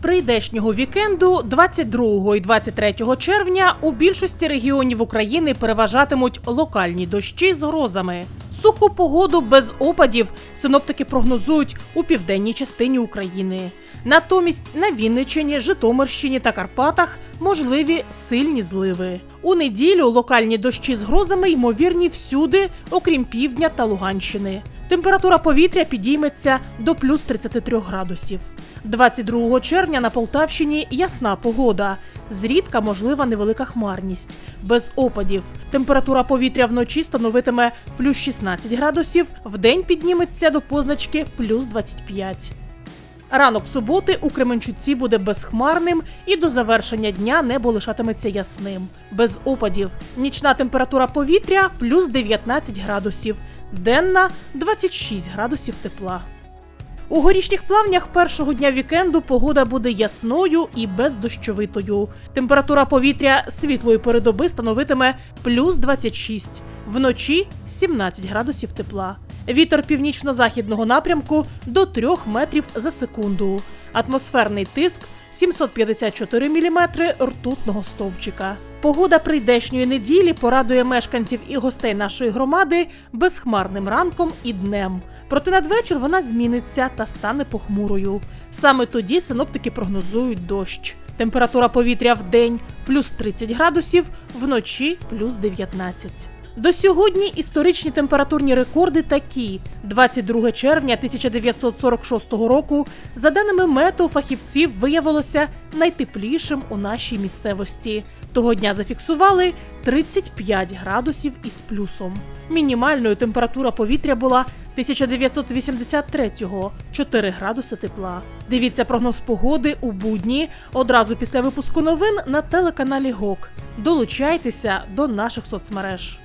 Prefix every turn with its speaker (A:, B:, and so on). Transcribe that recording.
A: прийдешнього вікенду 22 і 23 червня у більшості регіонів України переважатимуть локальні дощі з грозами. Суху погоду без опадів синоптики прогнозують у південній частині України. Натомість на Вінниччині, Житомирщині та Карпатах можливі сильні зливи. У неділю локальні дощі з грозами ймовірні всюди, окрім півдня та Луганщини. Температура повітря підійметься до плюс 33 градусів. 22 червня на Полтавщині ясна погода. Зрідка можлива невелика хмарність. Без опадів. Температура повітря вночі становитиме плюс 16 градусів, вдень підніметься до позначки плюс 25. Ранок суботи у Кременчуці буде безхмарним і до завершення дня небо лишатиметься ясним, без опадів. Нічна температура повітря плюс 19 градусів, денна 26 градусів тепла. У горішніх плавнях першого дня вікенду погода буде ясною і бездощовитою. Температура повітря світлої передоби становитиме плюс 26, вночі 17 градусів тепла. Вітер північно-західного напрямку до 3 метрів за секунду. Атмосферний тиск 754 міліметри ртутного стовпчика. Погода прийдешньої неділі порадує мешканців і гостей нашої громади безхмарним ранком і днем. Проте надвечір вона зміниться та стане похмурою. Саме тоді синоптики прогнозують дощ. Температура повітря в день плюс 30 градусів, вночі плюс 19. До сьогодні історичні температурні рекорди такі: 22 червня 1946 року, за даними метео фахівців, виявилося найтеплішим у нашій місцевості. Того дня зафіксували 35 градусів із плюсом. Мінімальною температура повітря була 1983-го – 4 градуси тепла. Дивіться прогноз погоди у будні одразу після випуску новин на телеканалі ГОК. Долучайтеся до наших соцмереж.